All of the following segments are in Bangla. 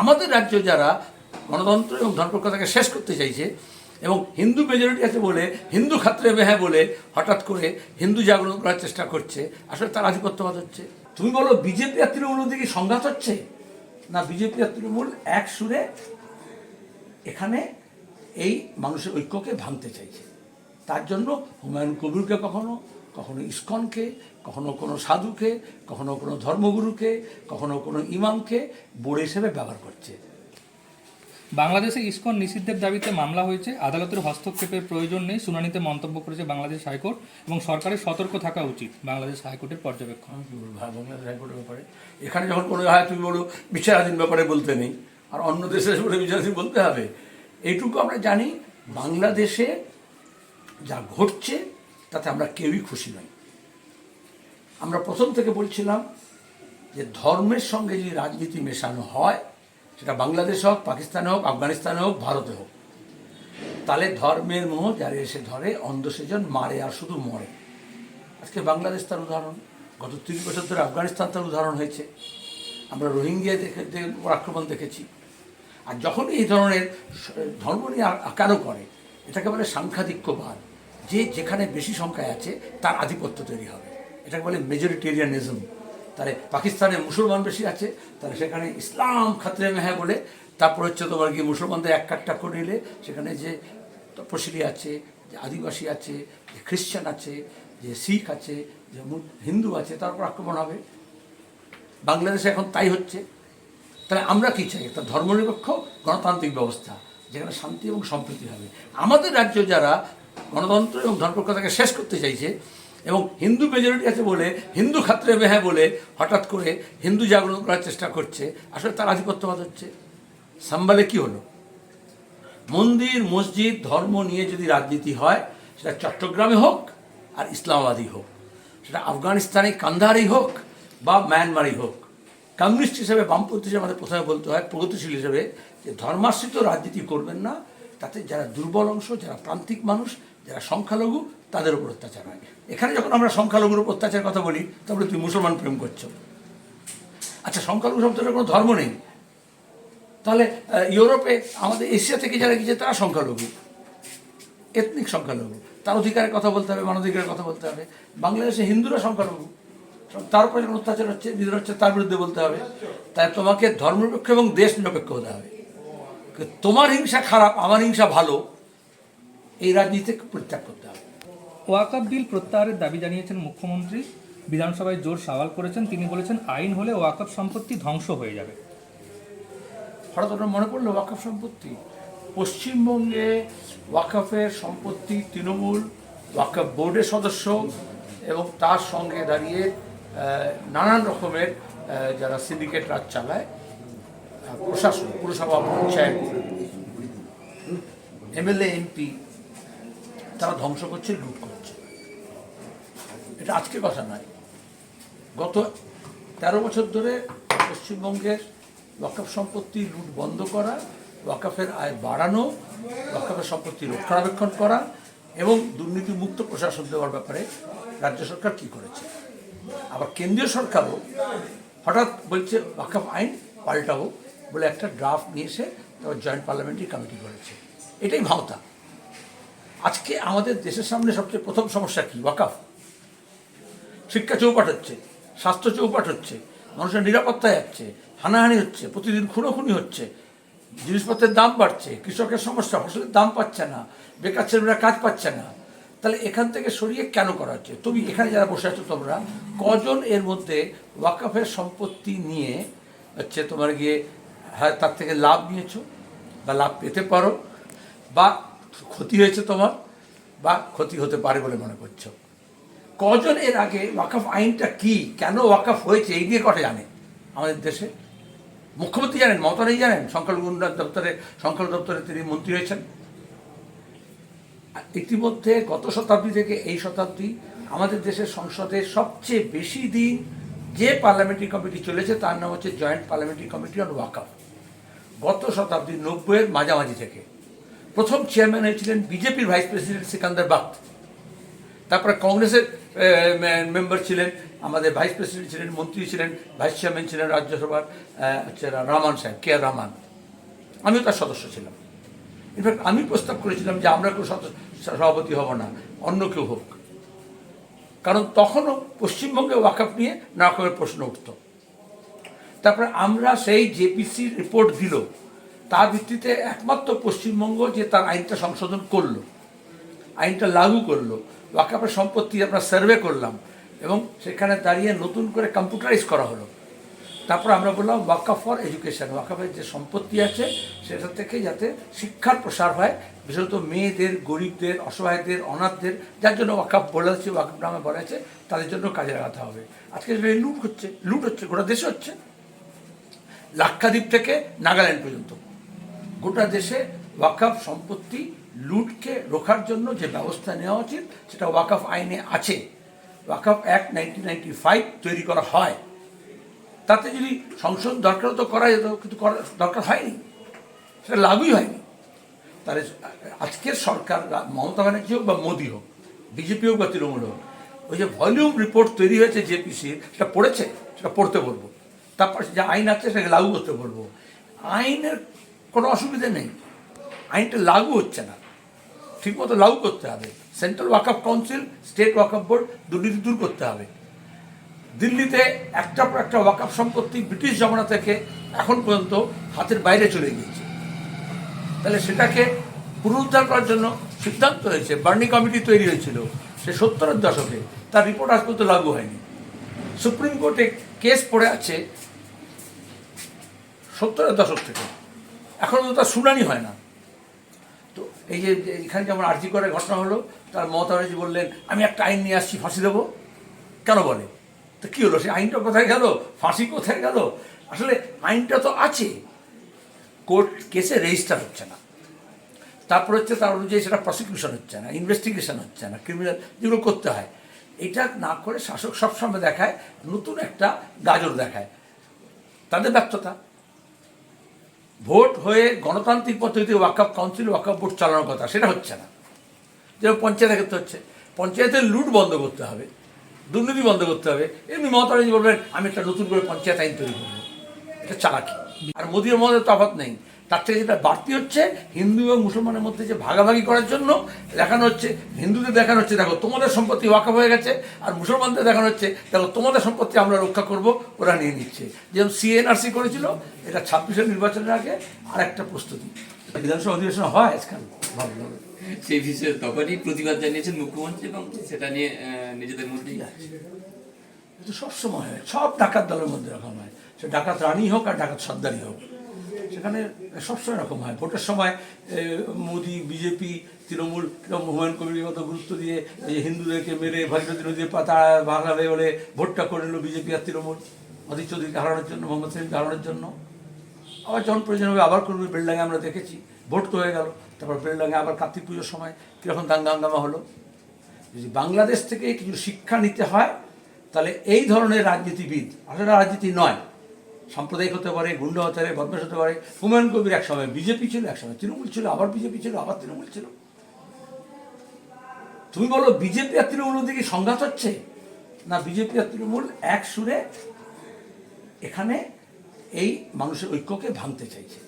আমাদের রাজ্য যারা গণতন্ত্র এবং ধর্মপ্রকাশকে শেষ করতে চাইছে এবং হিন্দু মেজরিটি আছে বলে, হিন্দু খাত্রে মেহা বলে হঠাৎ করে হিন্দু জাগরণ করার চেষ্টা করছে, আসলে তার আধিপত্যবাদ হচ্ছে। তুমি বলো, বিজেপি আর তৃণমূলের দিকে সংঘাত হচ্ছে? না, বিজেপি আর তৃণমূল এক সুরে এখানে এই মানুষের ঐক্যকে ভাঙতে চাইছে। তার জন্য হুমায়ুন কবিরকে কখনো কখনো ইস্কনকে কখনো কোনো সাধুকে কখনো কোনো ধর্মগুরুকে কখনো কোনো ইমামকে বোর্ড হিসেবে ব্যবহার করছে। বাংলাদেশে ইস্কন নিষিদ্ধের দাবিতে মামলা হয়েছে। আদালতের হস্তক্ষেপের প্রয়োজন নেই। শুনানিতে মন্তব্য করেছে বাংলাদেশ হাইকোর্ট এবং সরকারের সতর্ক থাকা উচিত বাংলাদেশ হাইকোর্টের পর্যবেক্ষণ। বলব, বাংলাদেশ হাইকোর্টের ব্যাপারে। এখানে যখন কোনো হয় তুমি বলো বিচারাধীন ব্যাপারে বলতে নেই আর অন্য দেশে বলে বিচারাধীন বলতে হবে এইটুকু আমরা জানি বাংলাদেশে যা ঘটছে তাতে আমরা কেউই খুশি নই। আমরা প্রথম থেকে বলছিলাম যে ধর্মের সঙ্গে যদি রাজনীতি মেশানো হয়, সেটা বাংলাদেশ হোক, পাকিস্তানে হোক, আফগানিস্তানে হোক, ভারতে হোক, তাহলে ধর্মের মোহ যারা এসে ধরে, অন্ধ সেজন মারে আর শুধু মরে। আজকে বাংলাদেশ তার উদাহরণ। গত তিরিশ বছর ধরে আফগানিস্তান তার উদাহরণ হয়েছে। আমরা রোহিঙ্গিয়া দেখে আক্রমণ দেখেছি। আর যখন এই ধরনের ধর্ম নিয়ে আকারও করে, এটাকে বলে সাংখ্যাধিক্যবাদ। যে যেখানে বেশি সংখ্যায় আছে, তার আধিপত্য তৈরি হবে। এটাকে বলে মেজরিটেরিয়ানিজম তাহলে পাকিস্তানে মুসলমান বেশি আছে, তাহলে সেখানে ইসলাম খাতরে মেহা বলে, তারপর হচ্ছে তোমার কি মুসলমানদের এক কাটটা করে নিলে, সেখানে যে তপশিলি আছে, যে আদিবাসী আছে, যে খ্রিশ্চান আছে, যে শিখ আছে, যে হিন্দু আছে, তার উপর আক্রমণ হবে। বাংলাদেশে এখন তাই হচ্ছে। তাহলে আমরা কি চাই? একটা ধর্মনিরপেক্ষ গণতান্ত্রিক ব্যবস্থা, যেখানে শান্তি এবং সম্প্রীতি হবে। আমাদের রাজ্য যারা গণতন্ত্র এবং ধর্মপ্রকাশকে শেষ করতে চাইছে এবং হিন্দু মেজরিটি আছে বলে, হিন্দু খাত্রে মেহা বলে হঠাৎ করে হিন্দু জাগরণ করার চেষ্টা করছে, আসলে তার আধিপত্যবাদ হচ্ছে। সাম্বালে কি হলো? মন্দির, মসজিদ, ধর্ম নিয়ে যদি রাজনীতি হয়, সেটা চট্টগ্রামে হোক আর ইসলামাবাদই হোক, সেটা আফগানিস্তানে কান্দাহারেই হোক বা মায়ানমারই হোক। কমিউনিস্ট হিসেবে বামপন্থী হিসেবে আমাদের প্রথমে বলতে হয়, প্রগতিশীল হিসেবে যে ধর্মাশ্রিত রাজনীতি করবেন না তাতে যারা দুর্বল অংশ, যারা প্রান্তিক মানুষ, যারা সংখ্যালঘু, তাদের উপর অত্যাচার হয়। এখানে যখন আমরা সংখ্যালঘুর উপর অত্যাচারের কথা বলি, তাহলে তুমি মুসলমান প্রেম করছ। আচ্ছা সংখ্যালঘু শব্দটার কোনো ধর্ম নেই। তাহলে ইউরোপে, আমাদের এশিয়া থেকে যারা গিয়েছে, তারা সংখ্যালঘু। এথনিক সংখ্যালঘু। তার অধিকারের কথা বলতে হবে, মানবাধিকারের কথা বলতে হবে। বাংলাদেশে হিন্দুরা সংখ্যালঘু। তার উপরে যখন অত্যাচার হচ্ছে, বিদ্রোহ হচ্ছে, তার বিরুদ্ধে বলতে হবে। তাই তোমাকে ধর্মনিরপেক্ষ এবং দেশ নিরপেক্ষ হতে হবে। তোমার হিংসা খারাপ আমার হিংসা ভালো এই রাজনীতি থেকে পরিত্যাগ করতে হবে। ওয়াকাব বিল প্রত্যাহারের দাবি জানিয়েছেন মুখ্যমন্ত্রী। বিধানসভায় জোর সওয়াল করেছেন তিনি বলেছেন আইন হলে ওয়াকাব সম্পত্তি ধ্বংস হয়ে যাবে। হঠাৎ ওটা মনে পড়ল ওয়াকফ সম্পত্তি? পশ্চিমবঙ্গে ওয়াকাফের সম্পত্তি তৃণমূল ওয়াকাফ বোর্ডের সদস্য এবং তার সঙ্গে দাঁড়িয়ে নানান রকমের যারা সিন্ডিকেট রাজ চালায় প্রশাসন পুরসভা পঞ্চায়েত এমএলএ এমপি তারা ধ্বংস করছে, লুট করছে। এটা আজকের কথা নয়। গত তেরো বছর ধরে পশ্চিমবঙ্গের ওয়াকফ সম্পত্তি লুট বন্ধ করা, ওয়াকফের আয় বাড়ানো, ওয়াকফের সম্পত্তি রক্ষণাবেক্ষণ করা এবং দুর্নীতিমুক্ত প্রশাসন দেওয়ার ব্যাপারে রাজ্য সরকার কি করেছে? আবার কেন্দ্রীয় সরকারও হঠাৎ বলছে, ওয়াকফ আইন পাল্টাবো বলে একটা ড্রাফট নিয়ে এসে তারপর জয়েন্ট পার্লামেন্টারি কমিটি করেছে। এটাই ভাওতা। আজকে আমাদের দেশের সামনে সবচেয়ে প্রথম সমস্যা কি? ওয়াকাফ। শিক্ষা চৌপাট হচ্ছে, স্বাস্থ্য চৌপাট হচ্ছে, মানুষের নিরাপত্তা যাচ্ছে, হানাহানি হচ্ছে, প্রতিদিন খুনোখুনি হচ্ছে, জিনিসপত্রের দাম বাড়ছে, কৃষকের সমস্যা, ফসলের দাম পাচ্ছে না, বেকার ছেলেমেয়েরা কাজ পাচ্ছে না। তাহলে এখান থেকে সরিয়ে কেন করা হচ্ছে? তুমি এখানে যারা বসে আছো তোমরা, কজন এর মধ্যে ওয়াকাফের সম্পত্তি নিয়ে, হচ্ছে তোমার গিয়ে হ্যাঁ তার থেকে লাভ নিয়েছো বা লাভ পেতে পারো বা ক্ষতি হয়েছে তোমার বা ক্ষতি হতে পারে বলে মনে করছ। কজন এর আগে ওয়াকফ আইনটা কি, কেন ওয়াকফ হয়েছে, এই দিয়ে কটা জানে আমাদের দেশে? মুখ্যমন্ত্রী জানেন, মমতা নেই জানেন, সংখ্যালঘু উন্নয়ন দপ্তরে, সংখ্যালঘু দপ্তরে তিনি মন্ত্রী হয়েছেন। ইতিমধ্যে গত শতাব্দী থেকে এই শতাব্দী আমাদের দেশের সংসদে সবচেয়ে বেশি দিন যে পার্লামেন্টারি কমিটি চলেছে, তার নাম হচ্ছে জয়েন্ট পার্লামেন্টারি কমিটি অন ওয়াকফ। গত শতাব্দীর নব্বইয়ের মাঝামাঝি থেকে। প্রথম চেয়ারম্যান হয়েছিলেন বিজেপির ভাইস প্রেসিডেন্ট সিকান্দার বাগ তারপরে কংগ্রেসের মেম্বার ছিলেন, আমাদের ভাইস প্রেসিডেন্ট ছিলেন, মন্ত্রী ছিলেন, ভাইস চেয়ারম্যান ছিলেন রাজ্যসভার হচ্ছে রহমান সাহেব, কে আর রহমান আমিও তার সদস্য ছিলাম। ইনফ্যাক্ট আমি প্রস্তাব করেছিলাম যে আমরা কেউ সভাপতি হব না, অন্য কেউ হোক। কারণ তখনও পশ্চিমবঙ্গে ওয়াকআপ নিয়ে নানা রকমের প্রশ্ন উঠত। তারপরে আমরা সেই জেপিসি রিপোর্ট দিল। তার ভিত্তিতে একমাত্র পশ্চিমবঙ্গ যে তার আইনটা সংশোধন করল, আইনটা লাগু করল ওয়াকাপের সম্পত্তি আমরা সার্ভে করলাম এবং সেখানে দাঁড়িয়ে নতুন করে কম্পিউটারাইজ করা হলো। তারপর আমরা বললাম ওয়াকাফ ফর এডুকেশন ওয়াকাফের যে সম্পত্তি আছে, সেটা থেকে যাতে শিক্ষার প্রসার হয়, বিশেষত মেয়েদের, গরিবদের, অসহায়দের, অনাথদের, যার জন্য ওয়াকাফ বলা হচ্ছে ওয়াকাফ নামে বলা আছে, তাদের জন্য কাজে লাগাতে হবে। আজকে লুট হচ্ছে লুট হচ্ছে, গোটা দেশে হচ্ছে। লাক্ষাদ্বীপ থেকে নাগাল্যান্ড পর্যন্ত। গোটা দেশে ওয়াকাফ সম্পত্তি লুটকে রোখার জন্য যে ব্যবস্থা নেওয়া উচিত, সেটা ওয়াকাফ আইনে আছে। ওয়াকাফ অ্যাক্ট নাইনটিন নাইনটি ফাইভ তৈরি করা হয়। তাতে যদি সংশোধন দরকার তো করা যেত, কিন্তু দরকার হয়নি। সেটা লাগুই হয়নি। তাহলে আজকের সরকার, মমতা ব্যানার্জি হোক বা মোদী হোক, বিজেপি হোক বা তৃণমূল হোক, ওই যে ভলিউম রিপোর্ট তৈরি হয়েছে জেপিসির, সেটা পড়েছে, সেটা পড়তে বলব। তারপর যে আইন আছে, সেটাকে লাগু করতে বলব। আইনের কোনো অসুবিধে নেই। আইনটা লাগু হচ্ছে না। ঠিকমতো লাগু করতে হবে। Central Waqf council state Waqf board দুর্নীতি দূর করতে হবে। দিল্লিতে একটা পর একটা ওয়াকআপ সম্পত্তি ব্রিটিশ জমানা থেকে এখন পর্যন্ত হাতের বাইরে চলে গিয়েছে। তাহলে সেটাকে পুনরুদ্ধার করার জন্য সিদ্ধান্ত হয়েছে বার্নি কমিটি তৈরি হয়েছিল, সে সত্তরের দশকে। তার রিপোর্ট আজ পর্যন্ত লাগু হয়নি। সুপ্রিম কোর্টে কেস পড়ে আছে সত্তরের দশক থেকে। এখনও তো তার শুনানি হয় না। তো এই যে এখানে যেমন আর্জি করে ঘটনা হলো, তার মমতা ব্যানার্জি বললেন, আমি একটা আইন নিয়ে আসছি, ফাঁসি দেবো। কেন বলে? তো কী হলো? সেই আইনটা কোথায় গেল? ফাঁসি কোথায় গেল? আসলে আইনটা তো আছে। কোর্ট কেসে রেজিস্টার হচ্ছে না। তারপর হচ্ছে তার অনুযায়ী সেটা প্রসিকিউশন হচ্ছে না ইনভেস্টিগেশন হচ্ছে না ক্রিমিনাল যেগুলো করতে হয়। এটা না করে শাসক সবসময় দেখায়, নতুন একটা গাজর দেখায়। তাদের ব্যর্থতা। ভোট হয়ে গণতান্ত্রিক পদ্ধতিতে ওয়াকআপ কাউন্সিল ওয়াকআপ বোর্ড চালানোর কথা, সেটা হচ্ছে না। যেমন পঞ্চায়েতের ক্ষেত্রে হচ্ছে, পঞ্চায়েতের লুট বন্ধ করতে হবে, দুর্নীতি বন্ধ করতে হবে। এমনি মমতা বলবেন, আমি একটা নতুন করে পঞ্চায়েত আইন তৈরি করব। এটা চালাকি। আর মোদীর মধ্যে তফাৎ নেই। তার থেকে যেটা বাড়তি হচ্ছে হিন্দু এবং মুসলমানের মধ্যে যে ভাগাভাগি করার জন্য দেখানো হচ্ছে হিন্দুদের দেখানো হচ্ছে দেখো তোমাদের সম্পত্তি ওয়াকাফ হয়ে গেছে আর মুসলমানদের দেখানো হচ্ছে দেখো তোমাদের সম্পত্তি আমরা রক্ষা করব ওরা নিয়ে নিচ্ছে। যেমন সিএনআরসি করেছিল এটা ছাব্বিশের নির্বাচনের আগে আর একটা প্রস্তুতি। বিধানসভা অধিবেশন হয়? আজকাল ভালো লাগে সেই বিষয়ে তখনই প্রতিবাদ জানিয়েছেন মুখ্যমন্ত্রী এবং সেটা নিয়ে নিজেদের মধ্যেই কিন্তু সবসময় হয় সব ডাকাত দলের মধ্যে এরকম হয়। সে ডাকাত রানী হোক আর ডাকাত সর্দারি হোক। সেখানে সবসময় এরকম হয়। ভোটের সময় মোদি, বিজেপি, তৃণমূল হুমায়ুন কবির মতো গুরুত্ব দিয়ে হিন্দুদেরকে মেরে, ভাগীরথী নদীর পাতা বাংলাবে বলে ভোটটা করে নিল বিজেপি আর তৃণমূল। অধীর চৌধুরীকে হারানোর জন্য মোহাম্মদ সেলিমকে হারানোর জন্য। আবার যখন প্রয়োজন হবে আবার করবে বেলডাঙ্গে আমরা দেখেছি। ভোট তো হয়ে গেল, তারপর বেলডাঙ্গে আবার কার্তিক পুজোর সময় কীরকম দাঙ্গা হাঙ্গামা হলো। যদি বাংলাদেশ থেকে কিছু শিক্ষা নিতে হয়, তাহলে এই ধরনের রাজনীতিবিদ, আসলে রাজনীতি নয় সাম্প্রদায়িক হতে পারে, গুন্ডা হতে পারে, বদমাশ হতে পারে, হুমায়ুন কবির এক সময় বিজেপি ছিল এক সময় তৃণমূল ছিল, আবার বিজেপি ছিল, আবার তৃণমূল ছিল। তুমি বলো বিজেপি আর তৃণমূলের দিকে সংঘাত হচ্ছে? না, বিজেপি আর তৃণমূল এক সুরে এখানে এই মানুষের ঐক্যকে ভাঙতে চাইছে।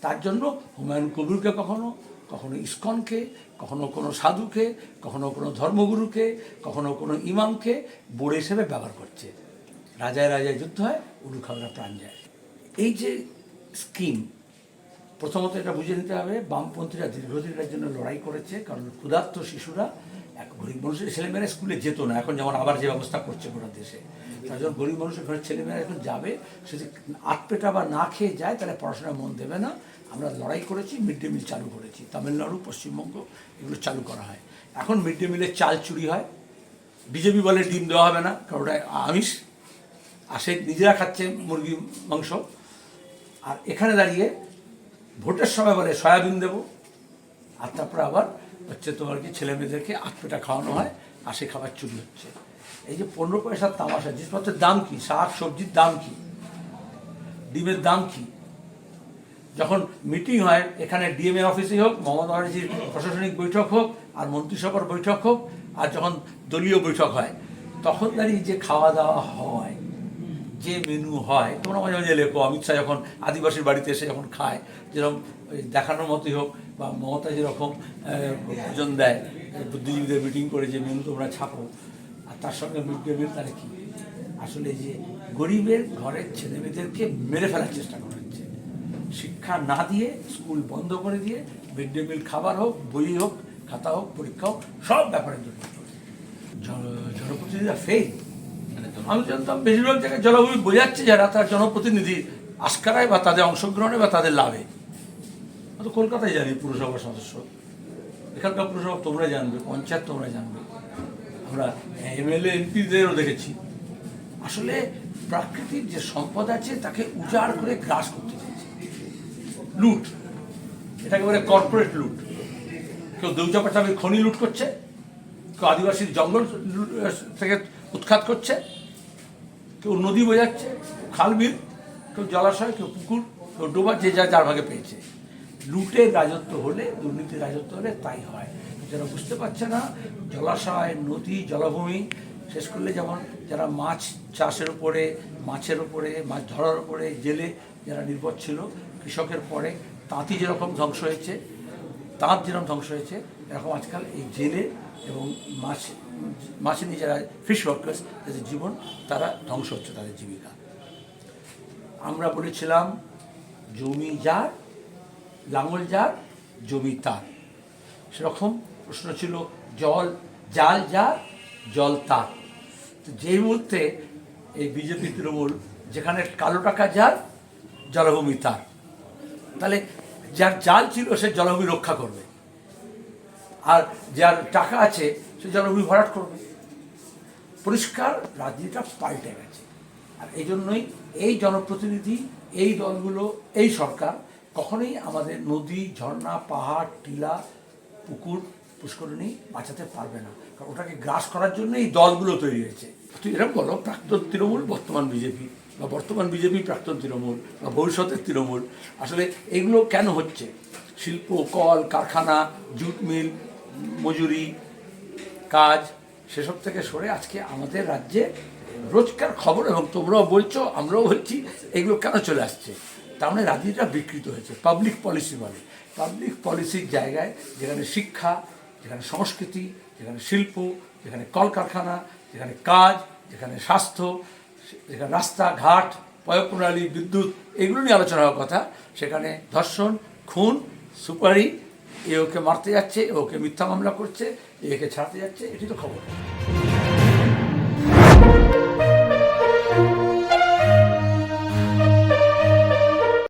তার জন্য হুমায়ুন কবিরকে কখনো কখনো ইস্কনকে, কখনো কোনো সাধুকে, কখনো কোনো ধর্মগুরুকে, কখনো কোনো ইমামকে বোড়ে হিসেবে ব্যবহার করছে। রাজায় রাজায় যুদ্ধ হয় উলু খাওয়ারা প্রাণ যায়। এই যে স্কিম, প্রথমত এটা বুঝে নিতে হবে, বামপন্থীরা দীর্ঘদিনের জন্য লড়াই করেছে, কারণ ক্ষুধার্ত শিশুরা, এক গরিব মানুষের ছেলেমেয়েরা স্কুলে যেত না, এখন যেমন আবার যে ব্যবস্থা করছে গোটা দেশে, তার জন্য গরিব মানুষের ঘরের ছেলেমেয়েরা এখন যাবে, সে যদি আটপেটা বা না খেয়ে যায়, তাহলে পড়াশোনায় মন দেবে না। আমরা লড়াই করেছি, মিড ডে মিল চালু করেছি, তামিলনাড়ু, পশ্চিমবঙ্গ, এগুলো চালু করা হয়। এখন মিড ডে মিলের চাল চুরি হয়, বিজেপি বলে ডিম দেওয়া হবে না, কারণ ওটা আমিষ আর সে নিজেরা খাচ্ছে মুরগি, মাংস। আর এখানে দাঁড়িয়ে ভোটের সময় বলে সয়াবিন দেবো, আর তারপরে আবার হচ্ছে তোমার কি ছেলে মেয়েদেরকে আটপেটা খাওয়ানো হয়, আর সে খাবার চুরি হচ্ছে। এই যে পনেরো পয়সার তামাশা, জিনিসপত্রের দাম কি? শাক, সবজির দাম কি? ডিমের দাম কি? যখন মিটিং হয়, এখানে ডিএমএ অফিসেই হোক, মমতা ব্যানার্জির প্রশাসনিক বৈঠক হোক, আর মন্ত্রিসভার বৈঠক হোক, আর যখন দলীয় বৈঠক হয়, তখন দাঁড়িয়ে যে খাওয়া দাওয়া হয় যে মেনু হয়, তোমরা মাঝে মাঝে লেখো। অমিত শাহ যখন আদিবাসীর বাড়িতে এসে যখন খায়, যেরকম দেখানোর মতোই হোক বা মমতা যেরকম ভোজন দেয় বুদ্ধিজীবীদের মিটিং করে যে মেনু তোমরা ছাপো, আর তার সঙ্গে মিড ডে মিল তারা কী? আসলে যে গরিবের ঘরের ছেলেমেয়েদেরকে মেরে ফেলার চেষ্টা করা হচ্ছে। শিক্ষা না দিয়ে, স্কুল বন্ধ করে দিয়ে, মিড ডে মিল খাবার হোক, বই হোক, খাতা হোক, পরীক্ষা হোক, সব ব্যাপারের জন্য জন- জনপ্রতিনিধিরা ফেল আমি জানতাম, বেশিরভাগ জায়গায় জলবায়ু বোঝাচ্ছে যারা, তার জনপ্রতিনিধি আস্কারায় বা তাদের অংশগ্রহণে বা তাদের লাভে। তো কলকাতায় জানি পুরসভার সদস্য। এখানকার পুরসভা তোমরা জানবে, পঞ্চায়েত তোমরা জানবে। আমরা এমএলএ, এমপিদেরও দেখেছি। আসলে প্রাকৃতিক যে সম্পদ আছে, তাকে উজাড় করে গ্রাস করতে চাইছে। লুট। এটা একেবারে কর্পোরেট লুট। কেউ দৌচা পাচামি খনি লুট করছে, কেউ আদিবাসীর জঙ্গল থেকে উৎখাত করছে। কেউ নদী বোঝাচ্ছে খাল বিল, কেউ জলাশয়, কেউ পুকুর, কেউ ডোবা যে যা যার ভাগে পেয়েছে। লুটের রাজত্ব হলে, দুর্নীতির রাজত্ব হলে তাই হয়। যারা বুঝতে পারছে না, জলাশয়, নদী, জলভূমি, শেষ করলে যেমন যারা মাছ চাষের উপরে, মাছের উপরে, মাছ ধরার উপরে, জেলে যারা নির্ভর ছিল, কৃষকের পরে তাঁতি যেরকম ধ্বংস হয়েছে, তাঁত যেরকম ধ্বংস হয়েছে, এরকম আজকাল এই জেলে এবং মাছ মাছে নিয়ে যারা ফিশ ওয়ার্কার্স তাদের জীবন তারা ধ্বংস হচ্ছে, তাদের জীবিকা। আমরা বলেছিলাম, জমি যার, লাঙল যার, জমি তার। সেরকম প্রশ্ন ছিল, জল জাল যার, জল তার। তো যেই মুহূর্তে এই বিজেপি তৃণমূল, যেখানে কালো টাকা যার, জলভূমি তার। তাহলে যার জাল ছিল, সে জলভূমি রক্ষা করবে। আর যার টাকা আছে, সে জলভূমি ভরাট করবে। পরিষ্কার রাজনীতিটা পাল্টে গেছে। আর এই জন্যই এই জনপ্রতিনিধি, এই দলগুলো, এই সরকার কখনোই আমাদের নদী, ঝর্ণা, পাহাড়, টিলা, পুকুর, পুষ্করণী বাঁচাতে পারবে না। কারণ ওটাকে গ্রাস করার জন্য এই দলগুলো তৈরি হয়েছে। তুই এরকম বলো, প্রাক্তন তৃণমূল, বর্তমান বিজেপি, বা বর্তমান বিজেপি, প্রাক্তন তৃণমূল, বা ভবিষ্যতের তৃণমূল। আসলে এগুলো কেন হচ্ছে? শিল্প, কল, কারখানা, জুট মিল মজুরি, কাজ, সেসব থেকে সরে আজকে আমাদের রাজ্যে রোজকার খবর এবং তোমরাও বলছো, আমরাও বলছি, এগুলো কেন চলে আসছে? তার মানে রাজনীতিটা বিকৃত হয়েছে পাবলিক পলিসি বলে। পাবলিক পলিসির জায়গায় যেখানে শিক্ষা, যেখানে সংস্কৃতি, যেখানে শিল্প, যেখানে কলকারখানা, যেখানে কাজ, যেখানে স্বাস্থ্য, যেখানে রাস্তাঘাট, পয়ঃপ্রণালী, বিদ্যুৎ, এগুলো নিয়ে আলোচনা হওয়ার কথা। সেখানে ধর্ষণ, খুন, সুপারি এ ওকে মারতে যাচ্ছে ওকে মিথ্যা মামলা করছে একে ছাড়তে যাচ্ছে এটি তো খবর।